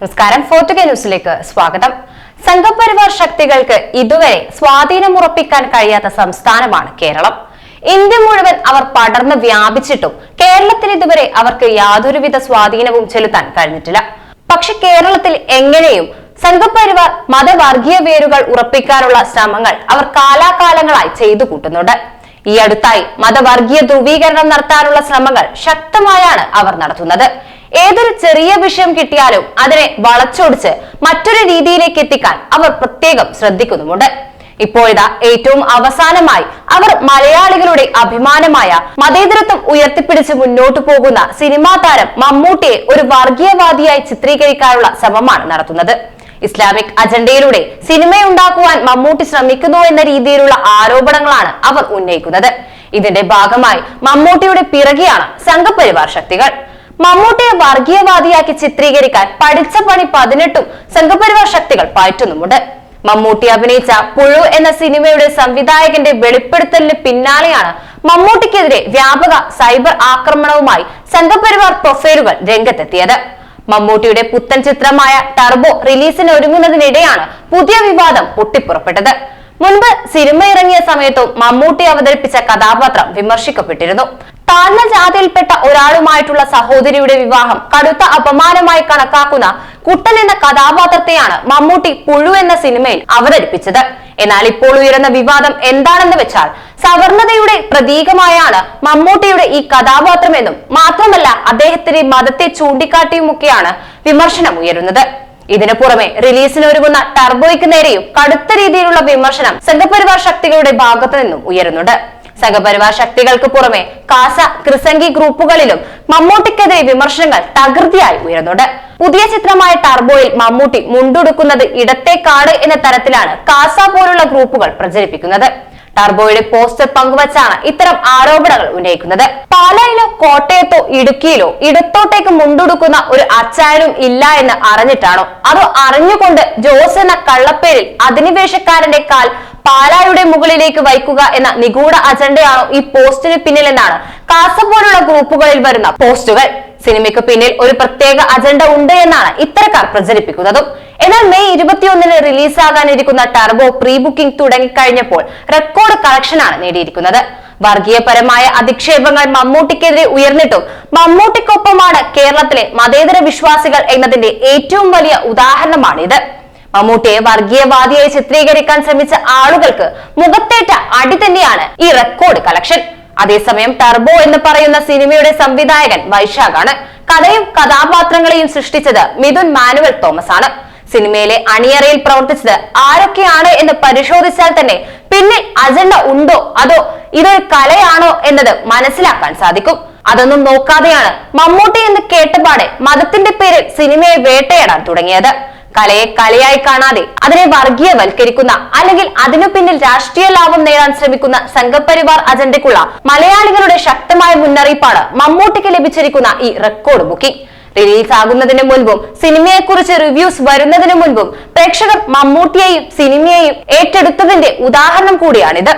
നമസ്കാരം. ഫോർട്ടുഗ ന്യൂസിലേക്ക് സ്വാഗതം. സംഘപരിവാർ ശക്തികൾക്ക് ഇതുവരെ സ്വാധീനമുറപ്പിക്കാൻ കഴിയാത്ത സംസ്ഥാനമാണ് കേരളം. ഇന്ത്യ മുഴുവൻ അവർ പടർന്ന് വ്യാപിച്ചിട്ടും കേരളത്തിൽ ഇതുവരെ അവർക്ക് യാതൊരുവിധ സ്വാധീനവും ചെലുത്താൻ കഴിഞ്ഞിട്ടില്ല. പക്ഷെ കേരളത്തിൽ എങ്ങനെയും സംഘപരിവാർ മതവർഗീയ വേരുകൾ ഉറപ്പിക്കാനുള്ള ശ്രമങ്ങൾ അവർ കാലാകാലങ്ങളായി ചെയ്തു കൂട്ടുന്നുണ്ട്. ഈ അടുത്തായി മതവർഗീയ ധ്രുവീകരണം നടത്താനുള്ള ശ്രമങ്ങൾ ശക്തമായാണ് അവർ നടത്തുന്നത്. ഏതൊരു ചെറിയ വിഷയം കിട്ടിയാലും അതിനെ വളച്ചൊടിച്ച് മറ്റൊരു രീതിയിലേക്ക് എത്തിക്കാൻ അവർ പ്രത്യേകം ശ്രദ്ധിക്കുന്നുമുണ്ട്. ഇപ്പോഴിതാ ഏറ്റവും അവസാനമായി അവർ മലയാളികളുടെ അഭിമാനമായ മതേതരത്വം ഉയർത്തിപ്പിടിച്ച് മുന്നോട്ടു പോകുന്ന സിനിമാ താരം മമ്മൂട്ടിയെ ഒരു വർഗീയവാദിയായി ചിത്രീകരിക്കാനുള്ള ശ്രമമാണ് നടത്തുന്നത്. ഇസ്ലാമിക് അജണ്ടയിലൂടെ സിനിമയുണ്ടാക്കുവാൻ മമ്മൂട്ടി ശ്രമിക്കുന്നു എന്ന രീതിയിലുള്ള ആരോപണങ്ങളാണ് അവർ ഉന്നയിക്കുന്നത്. ഇതിന്റെ ഭാഗമായി മമ്മൂട്ടിയുടെ പിറകെയാണ് സംഘപരിവാർ ശക്തികൾ. മമ്മൂട്ടിയെ വർഗീയവാദിയാക്കി ചിത്രീകരിക്കാൻ പഠിച്ച പണി പതിനെട്ടും സംഘപരിവാർ ശക്തികൾ പയറ്റുന്നുമുണ്ട്. മമ്മൂട്ടി അഭിനയിച്ച പുഴു എന്ന സിനിമയുടെ സംവിധായകന്റെ വെളിപ്പെടുത്തലിന് പിന്നാലെയാണ് മമ്മൂട്ടിക്കെതിരെ വ്യാപക സൈബർ ആക്രമണവുമായി സംഘപരിവാർ പ്രൊഫൈലുകൾ രംഗത്തെത്തിയത്. മമ്മൂട്ടിയുടെ പുത്തൻ ചിത്രമായ ടർബോ റിലീസിന് ഒരുങ്ങുന്നതിനിടെയാണ് പുതിയ വിവാദം പൊട്ടിപ്പുറപ്പെട്ടത്. മുൻപ് സിനിമ ഇറങ്ങിയ സമയത്തും മമ്മൂട്ടി അവതരിപ്പിച്ച കഥാപാത്രം വിമർശിക്കപ്പെട്ടിരുന്നു. താഴ്ന്ന ജാതിയിൽപ്പെട്ട ഒരാളുമായിട്ടുള്ള സഹോദരിയുടെ വിവാഹം കടുത്ത അപമാനമായി കണക്കാക്കുന്ന കുട്ടൻ എന്ന കഥാപാത്രത്തെയാണ് മമ്മൂട്ടി പുഴു എന്ന സിനിമയിൽ അവതരിപ്പിച്ചത്. എന്നാൽ ഇപ്പോൾ ഉയരുന്ന വിവാദം എന്താണെന്ന് വെച്ചാൽ സവർണതയുടെ പ്രതീകമായാണ് മമ്മൂട്ടിയുടെ ഈ കഥാപാത്രമെന്നും മാത്രമല്ല അദ്ദേഹത്തിന്റെ മതത്തെ ചൂണ്ടിക്കാട്ടിയുമൊക്കെയാണ് വിമർശനം ഉയരുന്നത് ഇതിനു പുറമെ റിലീസിന് ഒരുങ്ങുന്ന ടർബോയ്ക്ക് നേരെയും കടുത്ത രീതിയിലുള്ള വിമർശനം സംഘപരിവാർ ശക്തികളുടെ ഭാഗത്തു നിന്നും ഉയരുന്നുണ്ട്. സംഘപരിവാർ ശക്തികൾക്ക് പുറമെ കാസ ക്രിസംഗി ഗ്രൂപ്പുകളിലും മമ്മൂട്ടിക്കെതിരെ വിമർശനങ്ങൾ തകൃതിയായി ഉയർന്നുണ്ട് പുതിയ ചിത്രമായ ടർബോയിൽ മമ്മൂട്ടി മുണ്ടുടുക്കുന്നത് ഇടത്തേക്കാട് എന്ന തരത്തിലാണ് കാസ പോലുള്ള ഗ്രൂപ്പുകൾ പ്രചരിപ്പിക്കുന്നത്. ടർബോയുടെ പോസ്റ്റർ പങ്കുവച്ചാണ് ഇത്തരം ആരോപണങ്ങൾ ഉന്നയിക്കുന്നത്. പാലായിലോ കോട്ടയത്തോ ഇടുക്കിയിലോ ഇടത്തോട്ടേക്ക് മുണ്ടുടുക്കുന്ന ഒരു അച്ചായനും ഇല്ല എന്ന് അറിഞ്ഞിട്ടാണോ? അതോ അറിഞ്ഞുകൊണ്ട് ജോസ് എന്ന കള്ളപ്പേരിൽ അധിനിവേശക്കാരന്റെ കാൽ പാലായുടെ മുകളിലേക്ക് വയ്ക്കുക എന്ന നിഗൂഢ അജണ്ടയാണോ ഈ പോസ്റ്റിന് പിന്നിലെന്നാണ് കാസ പോലുള്ള ഗ്രൂപ്പുകളിൽ വരുന്ന പോസ്റ്റുകൾ. സിനിമയ്ക്ക് പിന്നിൽ ഒരു പ്രത്യേക അജണ്ട ഉണ്ട് എന്നാണ് ഇത്തരക്കാർ പ്രചരിപ്പിക്കുന്നതും. എന്നാൽ മെയ് ഇരുപത്തിയൊന്നിന് റിലീസാകാനിരിക്കുന്ന ടർബോ പ്രീ ബുക്കിംഗ് തുടങ്ങിക്കഴിഞ്ഞപ്പോൾ റെക്കോർഡ് കളക്ഷനാണ് നേടിയിരിക്കുന്നത്. വർഗീയപരമായ അധിക്ഷേപങ്ങൾ മമ്മൂട്ടിക്കെതിരെ ഉയർന്നിട്ടും മമ്മൂട്ടിക്കൊപ്പമാണ് കേരളത്തിലെ മതേതര വിശ്വാസികൾ എന്നതിന്റെ ഏറ്റവും വലിയ ഉദാഹരണമാണിത്. മമ്മൂട്ടിയെ വർഗീയവാദിയായി ചിത്രീകരിക്കാൻ ശ്രമിച്ച ആളുകൾക്ക് മുഖത്തേറ്റ അടി തന്നെയാണ് ഈ റെക്കോർഡ് കളക്ഷൻ. അതേസമയം ടർബോ എന്ന് പറയുന്ന സിനിമയുടെ സംവിധായകൻ വൈശാഖാണ് കഥയും കഥാപാത്രങ്ങളെയും സൃഷ്ടിച്ചത് മിഥുൻ മാനുവൽ തോമസ് ആണ് സിനിമയിലെ അണിയറയിൽ പ്രവർത്തിച്ചത് ആരൊക്കെയാണ് എന്ന് പരിശോധിച്ചാൽ തന്നെ പിന്നെ അജണ്ട ഉണ്ടോ അതോ ഇതൊരു കലയാണോ എന്നത് മനസ്സിലാക്കാൻ സാധിക്കും. അതൊന്നും നോക്കാതെയാണ് മമ്മൂട്ടി എന്ന് കേട്ടപാടെ മതത്തിന്റെ പേരിൽ സിനിമയെ വേട്ടയാടാൻ തുടങ്ങിയത്. കലയെ കലയായി കാണാതെ അതിനെ വർഗീയവൽക്കരിക്കുന്ന അല്ലെങ്കിൽ അതിനു പിന്നിൽ രാഷ്ട്രീയ ലാഭം നേടാൻ ശ്രമിക്കുന്ന സംഘപരിവാർ അജണ്ടയ്ക്കുള്ള മലയാളികളുടെ ശക്തമായ മുന്നറിയിപ്പാണ് മമ്മൂട്ടിക്ക് ലഭിച്ചിരിക്കുന്ന ഈ റെക്കോർഡ് ബുക്കിംഗ് റിലീസ് ആകുന്നതിന് മുൻപും സിനിമയെക്കുറിച്ച് റിവ്യൂസ് വരുന്നതിന് മുൻപും പ്രേക്ഷകർ മമ്മൂട്ടിയെയും സിനിമയെയും ഏറ്റെടുത്തതിന്റെ ഉദാഹരണം കൂടിയാണിത്.